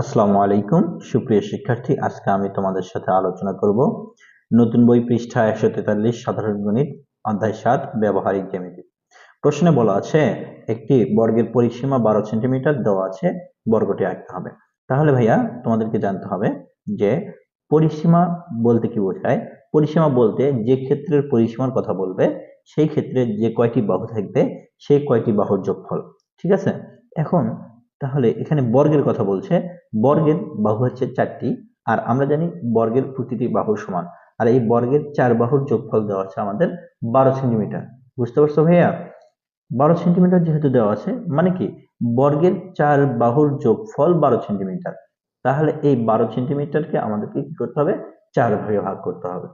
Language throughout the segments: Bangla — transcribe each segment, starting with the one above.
আসসালামু আলাইকুম। সুপ্রিয় শিক্ষার্থী, আজকে আমি তোমাদের সাথে আলোচনা করব নতুন বই পৃষ্ঠা একশো তেতাল্লিশ, সাধারণ গণিত, অধ্যায় সাত, ব্যবহারিক জ্যামিতি। প্রশ্নে বলা আছে, একটি বর্গের পরিসীমা বারো সেন্টিমিটার দেওয়া আছে, বর্গটি আঁকতে হবে। তাহলে ভাইয়া, তোমাদেরকে জানতে হবে যে পরিসীমা বলতে কি বোঝায়? পরিসীমা বলতে যে ক্ষেত্রের পরিসীমার কথা বলবে, সেই ক্ষেত্রে যে কয়টি বাহু থাকবে, সেই কয়টি বাহুর যোগফল। ঠিক আছে? এখন তাহলে এখানে বর্গের কথা বলছে। বর্গের বাহু হচ্ছে চারটি, আর আমরা জানি বর্গের প্রতিটি বাহু সমান। আর এই বর্গের চার বাহুর যোগফল দেওয়া আছে আমাদের বারো সেন্টিমিটার। বুঝতে পারছ ভাইয়া? বারো সেন্টিমিটার যেহেতু দেওয়া আছে মানে কি? বর্গের চার বাহুর যোগফল বারো সেন্টিমিটার। তাহলে এই বারো সেন্টিমিটারকে আমাদেরকে কি করতে হবে? চার ভাগে ভাগ করতে হবে।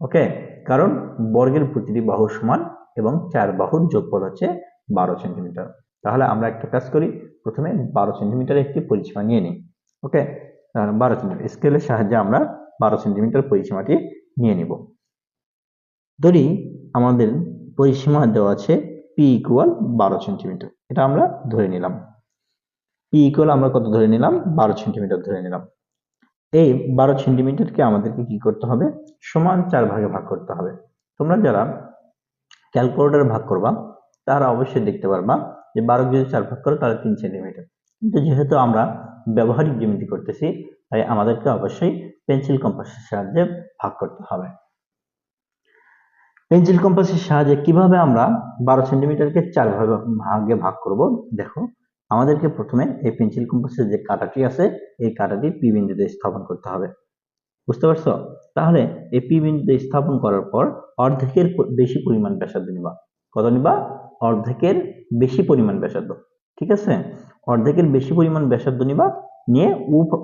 ওকে? কারণ বর্গের প্রতিটি বাহু সমান এবং চার বাহুর যোগফল হচ্ছে বারো সেন্টিমিটার। তাহলে আমরা একটা কাজ করি প্রথমে বারো সেন্টিমিটার একটি পরিসীমা নিয়ে নিই ওকে বারো সেন্টিমিটার স্কেলের সাহায্যে আমরা বারো সেন্টিমিটার পরিসীমাটি নিয়ে নিব। ধরি আমাদের পরিসীমা দেওয়া আছে পি ইকুয়াল বারো সেন্টিমিটার এটা আমরা ধরে নিলাম। পি ইকুয়াল আমরা কত ধরে নিলাম? বারো সেন্টিমিটার ধরে নিলাম। এই বারো সেন্টিমিটারকে আমাদেরকে কি করতে হবে? সমান চার ভাগে ভাগ করতে হবে। তোমরা যারা ক্যালকুলেটর ভাগ করবা, তারা অবশ্যই দেখতে পারবা যে বারো যদি চার ভাগ করো তাহলে তিন সেন্টিমিটার। কিন্তু যেহেতু আমরা ব্যবহারিক জ্যামিতি করতেছি, তাই আমাদেরকে অবশ্যই পেন্সিল কম্পাসের সাহায্যে ভাগ করতে হবে। পেন্সিল কম্পাসের সাহায্যে কীভাবে আমরা বারো সেন্টিমিটারকে চার ভাগে ভাগে ভাগ করব? দেখো, আমাদেরকে প্রথমে এই পেন্সিল কম্পাসের যে কাটাটি আছে, এই কাঁটাটি পি বিন্দুতে স্থাপন করতে হবে। বুঝতে পারছ? তাহলে এই পি বিন্দুতে স্থাপন করার পর অর্ধেকের বেশি পরিমাণ ব্যাসার্ধ নিবা। কত নিবা? অর্ধেকের বেশি পরিমাণ ব্যাসার্ধ। ঠিক আছে? অর্ধেকের বেশি পরিমাণ ব্যাসার্ধ নিবা, নিয়ে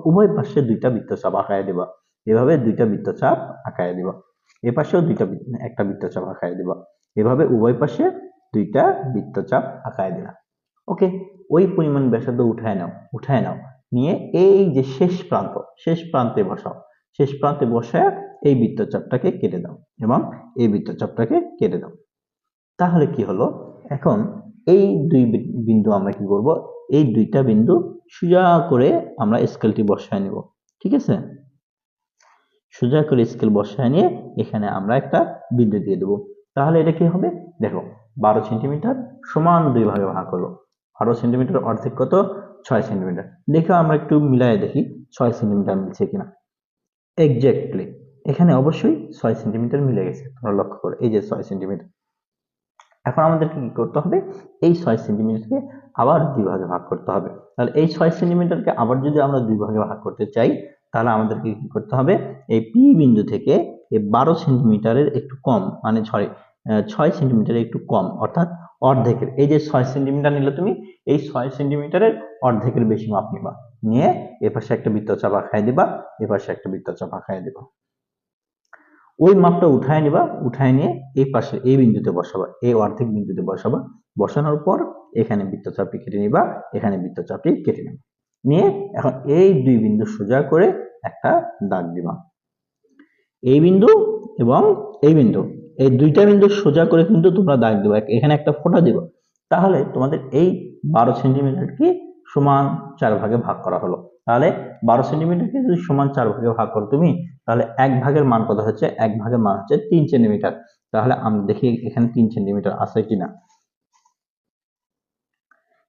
উভয় পাশে দুইটা বৃত্তচাপ আঁকায় দিবা। এভাবে দুইটা বৃত্তচাপ আঁকায় দিবা। এ পাশেও দুইটা একটা বৃত্তচাপ আঁকায় দিবা। এভাবে উভয় পাশে দুইটা বৃত্তচাপ আঁকায় দিলা ওকে ওই পরিমাণ ব্যাসার্ধ উঠায় নাও উঠায় নাও। নিয়ে এই যে শেষ প্রান্ত, শেষ প্রান্তে বসাও। শেষ প্রান্তে বসায় এই বৃত্তচাপটাকে কেটে দাও এবং এই বৃত্তচাপটাকে কেটে দাও। তাহলে কি হলো? এখন এই দুই বিন্দু আমরা কি করব? এই দুইটা বিন্দু সোজা করে আমরা স্কেলটি বসায় নেব। ঠিক আছে? সোজা করে স্কেল বসায় নিয়ে এখানে আমরা একটা বিন্দু দিয়ে দেবো। তাহলে এটা কি হবে? দেখো, বারো সেন্টিমিটার সমান দুই ভাগে ভাগ হলো। বারো সেন্টিমিটার অর্ধেক কত? ছয় সেন্টিমিটার। দেখো, আমরা একটু মিলাই দেখি, ছয় সেন্টিমিটার মিলছে কিনা। এক্স্যাক্টলি এখানে অবশ্যই ছয় সেন্টিমিটার মিলে গেছে। তোমরা লক্ষ্য করো, এই যে ছয় সেন্টিমিটার। এখন আমাদেরকে কি করতে হবে? এই ছয় সেন্টিমিটারকে আবার দুই ভাগে ভাগ করতে হবে। তাহলে এই ছয় সেন্টিমিটারকে আবার যদি আমরা দুই ভাগে ভাগ করতে চাই, তাহলে আমাদেরকে কি করতে হবে? এই পি বিন্দু থেকে এই বারো সেন্টিমিটারের একটু কম মানে ছয় ছয় সেন্টিমিটারের একটু কম, অর্থাৎ অর্ধেকের। এই যে ছয় সেন্টিমিটার নিলে তুমি, এই ছয় সেন্টিমিটারের অর্ধেকের বেশি মাপ নিবা। নিয়ে এ পাশে একটা বৃত্তচাপ আঁকায় দিবা এ পাশে একটা বৃত্তচাপ আঁকায় দিবা। ওই মাপটা উঠায় নিবা, উঠায় নিয়ে এই পাশে, এই বিন্দুতে বসাবা, এই অর্ধেক বিন্দুতে বসাবা, বসানোর পর এখানে বৃত্তচাপটি কেটে নিবা, এখানে বৃত্তচাপটি কেটে নেবা। নিয়ে এখন এই দুই বিন্দু সোজা করে একটা দাগ দিবা। এই বিন্দু এবং এই বিন্দু, এই দুইটা বিন্দু সোজা করে কিন্তু তোমরা দাগ দিবা। এখানে একটা ফোঁটা দিবা। তাহলে তোমাদের এই বারো সেন্টিমিটারকে সমান চার ভাগে ভাগ করা হলো। তাহলে বারো সেন্টিমিটারকে যদি সমান চার ভাগে ভাগ করো তুমি, তাহলে এক ভাগের মান কত হচ্ছে? এক ভাগের মান হচ্ছে তিন সেন্টিমিটার তাহলে আমরা দেখি এখানে তিন সেন্টিমিটার আছে কিনা।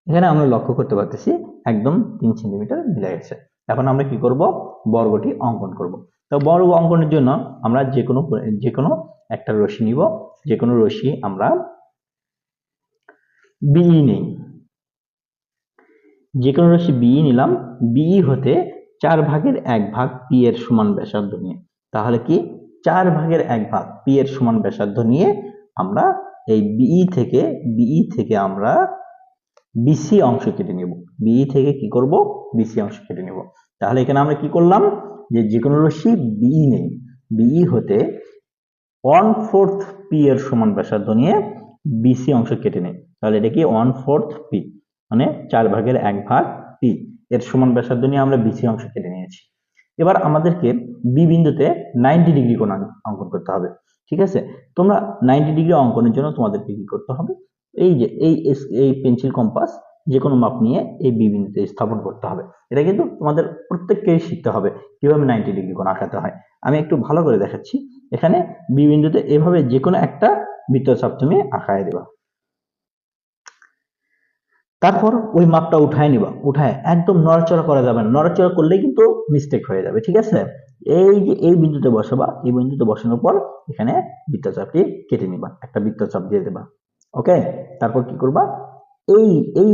এখানে আমরা লক্ষ্য করতে পারতেছি একদম তিন সেন্টিমিটার মিলে গেছে। এখন আমরা কি করব? বর্গটি অঙ্কন করব। তো বর্গ অঙ্কনের জন্য আমরা যে কোনো যে কোনো একটা রশি নিব। যে কোনো রশি আমরা বিই নেই। যে কোনো রশি বিই নিলাম বিই হতে চার ভাগের এক ভাগ পি এর সমান ব্যাসার্ধ নিয়ে। তাহলে কি? চার ভাগের এক ভাগ পি এর সমান ব্যাসার্ধ নিয়ে আমরা এই বিই থেকে বিই থেকে আমরা বিসি অংশ কেটে নেব। বিই থেকে কি করব? বিসি অংশ কেটে নেব। তাহলে এখানে আমরা কি করলাম? যে যে কোনো রশ্মি বিই নেই বিই হতে ওয়ান ফোর্থ পি এর সমান ব্যাসার্ধ নিয়ে বিসি অংশ কেটে নেই। তাহলে এটা কি? ওয়ান ফোর্থ পি মানে চার ভাগের এক ভাগ পি। এর সমান ব্যাসার্ধ নিয়ে আমরা বিসি অংশ কেটে নিয়েছি। এবার আমাদেরকে বি বিন্দুতে নাইনটি ডিগ্রি কোণ অঙ্কন করতে হবে, ঠিক আছে? তোমরা নাইনটি ডিগ্রি অঙ্কনের জন্য তোমাদেরকে কি করতে হবে? এই যে, এই এই পেন্সিল কম্পাস যে কোনো মাপ নিয়ে এই বি বিন্দুতে স্থাপন করতে হবে। এটা কিন্তু তোমাদের প্রত্যেককেই শিখতে হবে, কীভাবে নাইনটি ডিগ্রি কোণ আঁকাতে হয়। আমি একটু ভালো করে দেখাচ্ছি। এখানে বি বিন্দুতে এভাবে যে কোনো একটা বৃত্তচাপ তুমি আঁকায় দেবা। তারপর ওই মাপটা উঠায় নিবা, উঠায় একদম নড়াচড়া করা যাবে না। নড়াচড়া করলে কিন্তু মিস্টেক হয়ে যাবে, ঠিক আছে? এই যে এই বিন্দুতে বসাবা, এই বিন্দুতে বসানোর পর এখানে বৃত্তচাপটি কেটে নিবা, একটা বৃত্তচাপ দিয়ে দেবা ওকে তারপর কি করবা? এই এই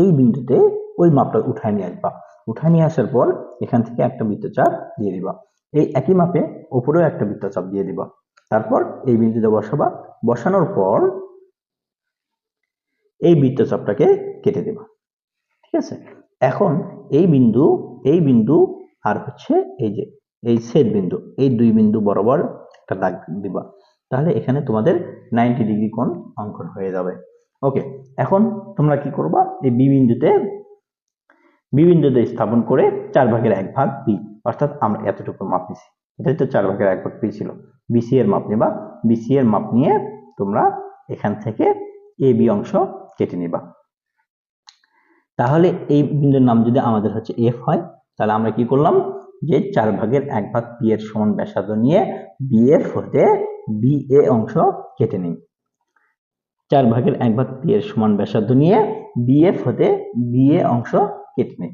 এই বিন্দুতে ওই মাপটা উঠায় নিয়ে আসবা। উঠায় নিয়ে আসার পর এখান থেকে একটা বৃত্তচাপ দিয়ে দিবা। এই একই মাপে ওপরেও একটা বৃত্তচাপ দিয়ে দিবা। তারপর এই বিন্দুতে বসাবা। বসানোর পর এই বৃত্তচাপটাকে কেটে দেবা। ঠিক আছে? এখন এই বিন্দু এই বিন্দু আর হচ্ছে এই যে, এই ছেদ বিন্দু, এই দুই বিন্দু বরাবর একটা দাগ দিবা। তাহলে এখানে তোমাদের নাইনটি ডিগ্রি কোণ অঙ্কন হয়ে যাবে। ওকে এখন তোমরা কি করবা? এই বি বিন্দুতে বি বিন্দুতে স্থাপন করে চার ভাগের এক ভাগ বি অর্থাৎ আমরা এতটুকু মাপ নিছি। এটাই তো চার ভাগের এক ভাগ বি ছিল। বিসি এর মাপ নেবা। বিসি এর মাপ নিয়ে তোমরা এখান থেকে এ বি অংশ কেটে নিবা। তাহলে এই বিন্দুর নাম যদি আমাদের হচ্ছে এফ হয়, তাহলে আমরা কি করলাম? যে চার ভাগের এক ভাগ পি এর সমান ব্যাসার্ধ নিয়ে বি এফ হতে বি এ অংশ কেটে নিই। চার ভাগের এক ভাগ পি এর সমান ব্যাসার্ধ নিয়ে বি এফ হতে বি এ অংশ কেটে নিই।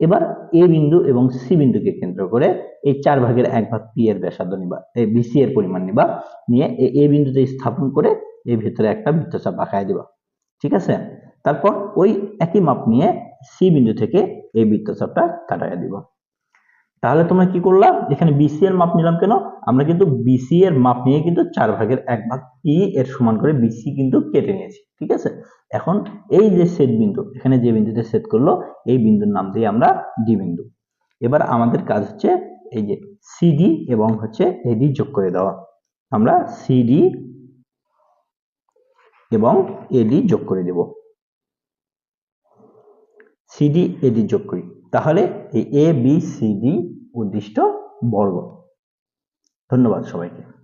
এবার এ বিন্দু এবং সি বিন্দুকে কেন্দ্র করে এই চার ভাগের এক ভাগ পি এর ব্যাসার্ধ নিবা, এই বিসি এর পরিমাণ নিবা, নিয়ে এ বিন্দুতে স্থাপন করে এর ভিতরে একটা বৃত্তচাপ আঁকায় দিবা। ঠিক আছে? তারপর ওই একই মাপ নিয়ে সি বিন্দু থেকে এই বৃত্তচাপটা কাটাইয়া দিব। তাহলে তোমরা কি করলা? এখানে বিসি এর মাপ নিলাম কেন? আমরা কিন্তু বিসি এর মাপ নিয়ে কিন্তু চার ভাগের এক ভাগ ই এর সমান করে বিসি কিন্তু কেটে নিয়েছি। ঠিক আছে? এখন এই যে সেট বিন্দু, এখানে যে বিন্দুতে সেট করল, এই বিন্দুর নাম দিয়ে আমরা ডি বিন্দু। এবার আমাদের কাজ হচ্ছে এই যে সিডি এবং হচ্ছে এডি যোগ করে দেওয়া। আমরা সিডি এবং এডি যোগ করে দেব। সিডি এডি যোগ করি। তাহলে এই এ বি উদ্দিষ্ট বর্গ। ধন্যবাদ সবাইকে।